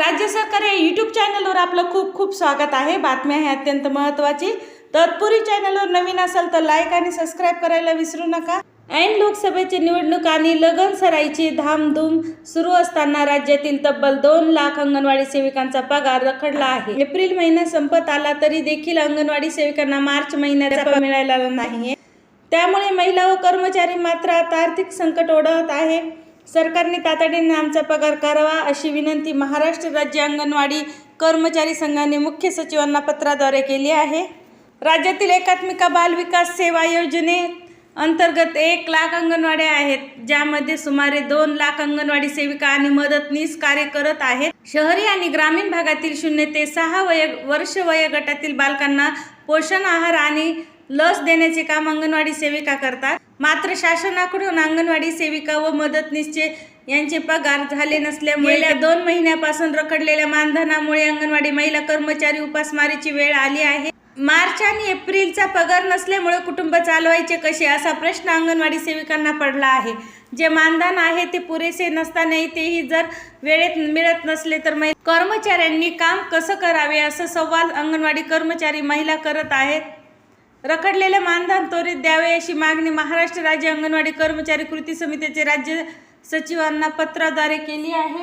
राज्य सरकार या यूट्यूब चॅनलवर आपलं खूप खूप स्वागत आहे. बातम्या आहे अत्यंत महत्त्वाची. तत्पूर्वी चॅनलवर नवीन असाल तर लाईक आणि सबस्क्राईब करायला विसरू नका. ऐन लोकसभेची निवडणूक आणि लगन सराईची धामधूम सुरू असताना राज्यातील तब्बल दोन लाख अंगणवाडी सेविकांचा पगार रखडला आहे. एप्रिल महिना संपत आला तरी देखील अंगणवाडी सेविकांना मार्च महिन्याचा मिळालेला नाही त्यामुळे महिला व कर्मचारी मात्र आता आर्थिक संकट ओढवत आहे. सरकारने तातडीने आमचा पगार करावा अशी विनंती महाराष्ट्र राज्य अंगणवाडी कर्मचारी संघाने मुख्य सचिवांना पत्राद्वारे केली आहे. राज्यातील एकात्मिका बाल विकास सेवा योजने अंतर्गत एक लाख अंगणवाड्या आहेत ज्यामध्ये सुमारे दोन लाख अंगणवाडी सेविका आणि मदतनीस कार्य करत आहेत. शहरी आणि ग्रामीण भागातील शून्य ते सहा वय वर्ष वयोगटातील बालकांना पोषण आहार आणि लस देण्याचे काम अंगणवाडी सेविका करतात. मात्र शासनाकडून अंगणवाडी सेविका व मदतनीसचे यांचे पगार झाले नसल्यामुळे गेल्या दोन महिन्यापासून रखडलेल्या मानधनामुळे अंगणवाडी महिला कर्मचारी उपासमारीची वेळ आली आहे. मार्च आणि एप्रिलचा पगार नसल्यामुळे कुटुंब चालवायचे कसे असा प्रश्न अंगणवाडी सेविकांना पडला आहे. जे मानधन आहे ते पुरेसे नसतानाही तेही जर वेळेत मिळत नसले तर कर्मचाऱ्यांनी काम कसं करावे असं सवाल अंगणवाडी कर्मचारी महिला करत आहेत? रखडलेले मानधन त्वरित द्यावे अशी मागणी महाराष्ट्र राज्य अंगणवाडी कर्मचारी कृती समितीचे राज्य सचिवांना पत्राद्वारे केली आहे.